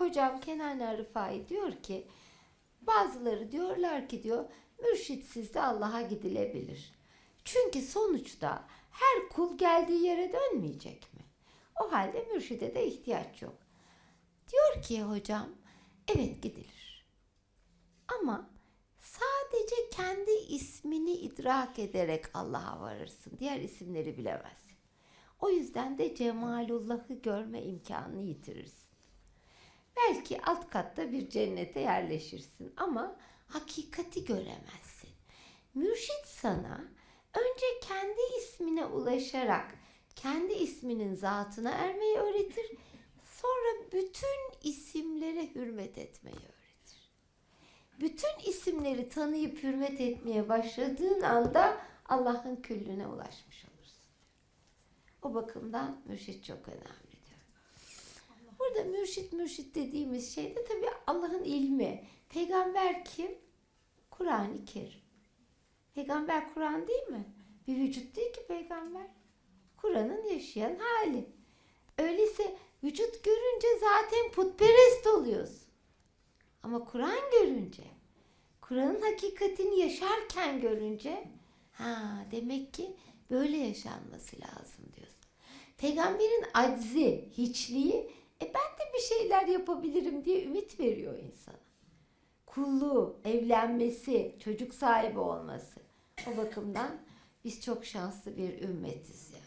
hocam Kenan Rıfai diyor ki bazıları diyorlar ki diyor mürşitsiz de Allah'a gidilebilir. Çünkü sonuçta her kul geldiği yere dönmeyecek mi? O halde mürşide de ihtiyaç yok. Diyor ki hocam evet gidilir. Ama sadece kendi ismini idrak ederek Allah'a varırsın. Diğer isimleri bilemezsin. O yüzden de Cemalullah'ı görme imkanını yitirirsin. Belki alt katta bir cennete yerleşirsin ama hakikati göremezsin. Mürşit sana önce kendi ismine ulaşarak kendi isminin zatına ermeyi öğretir. Sonra bütün isimlere hürmet etmeyi öğretir. Bütün isimleri tanıyıp hürmet etmeye başladığın anda Allah'ın küllüne ulaşmış olursun. O bakımdan mürşit çok önemli. Burada mürşit mürşit dediğimiz şey de tabii Allah'ın ilmi. Peygamber kim? Kur'an-ı. Peygamber Kur'an değil mi? Bir vücut değil ki peygamber. Kur'an'ın yaşayan hali. Öyleyse vücut görünce zaten putperest oluyorsun. Ama Kur'an görünce, Kur'an'ın hakikatini yaşarken görünce, ha demek ki böyle yaşanması lazım diyorsun. Peygamberin aczi, hiçliği, e ben de bir şeyler yapabilirim diye ümit veriyor insana. Kulluğu, evlenmesi, çocuk sahibi olması. O bakımdan biz çok şanslı bir ümmetiz ya.